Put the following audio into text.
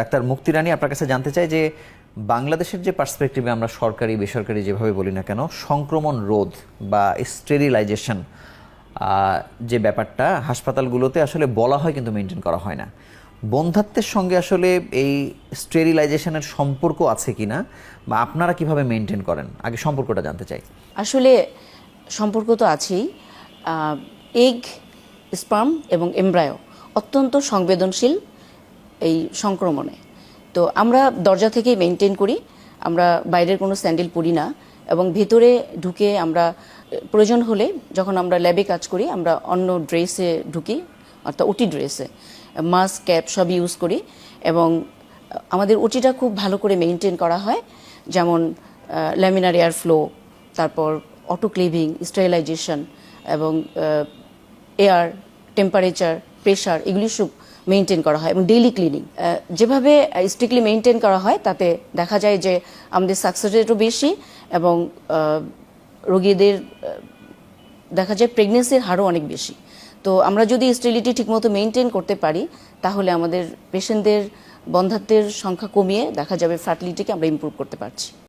Doctor মুক্তি রানী আপনার কাছে জানতে চাই যে বাংলাদেশের যে পার্সপেক্টিভে আমরা সরকারি, বেসরকারি যেভাবে বলি না কেন, সংক্রমণ রোধ বা স্টেরিলাইজেশন যে ব্যাপারটা, হাসপাতালগুলোতে আসলে বলা হয় কিন্তু মেনটেন করা হয় না। বন্ধাত্বের সঙ্গে আসলে এই স্টেরিলাইজেশনের সম্পর্ক আছে কিনা বা আপনারা কীভাবে মেনটেন করেন? আগে সম্পর্কটা জানতে চাই। আসলে সম্পর্ক তো আছেই। এগ স্পার্ম এবং এমব্রায়ো অত্যন্ত সংবেদনশীল এই সংক্রমণে। তো আমরা দরজা থেকেই মেনটেন করি, আমরা বাইরের কোনো স্যান্ডেল পরি না এবং ভেতরে ঢুকে আমরা, প্রয়োজন হলে যখন আমরা ল্যাবে কাজ করি, আমরা অন্য ড্রেসে ঢুকি, অর্থাৎ ওটি ড্রেসে মাস্ক ক্যাপ সব ইউজ করি এবং আমাদের ওটিটা খুব ভালো করে মেনটেন করা হয়, যেমন ল্যামিনার এয়ার ফ্লো তারপর অটোক্লিভিং স্টেরিলাইজেশন এবং এয়ার টেম্পারেচার প্রেশার এগুলি সব মেনটেন করা হয় এবং ডেইলি ক্লিনিং যেভাবে স্ট্রিক্টলি মেনটেন করা হয়, তাতে দেখা যায় যে আমাদের সাকসেস রেটও বেশি এবং রোগীদের দেখা যায় প্রেগনেন্সির হারও অনেক বেশি। তো আমরা যদি স্টেরিলিটি ঠিকমতো মেনটেন করতে পারি, তাহলে আমাদের পেশেন্টদের বন্ধাত্বের সংখ্যা কমিয়ে দেখা যাবে ফার্টিলিটিকে আমরা ইমপ্রুভ করতে পারছি।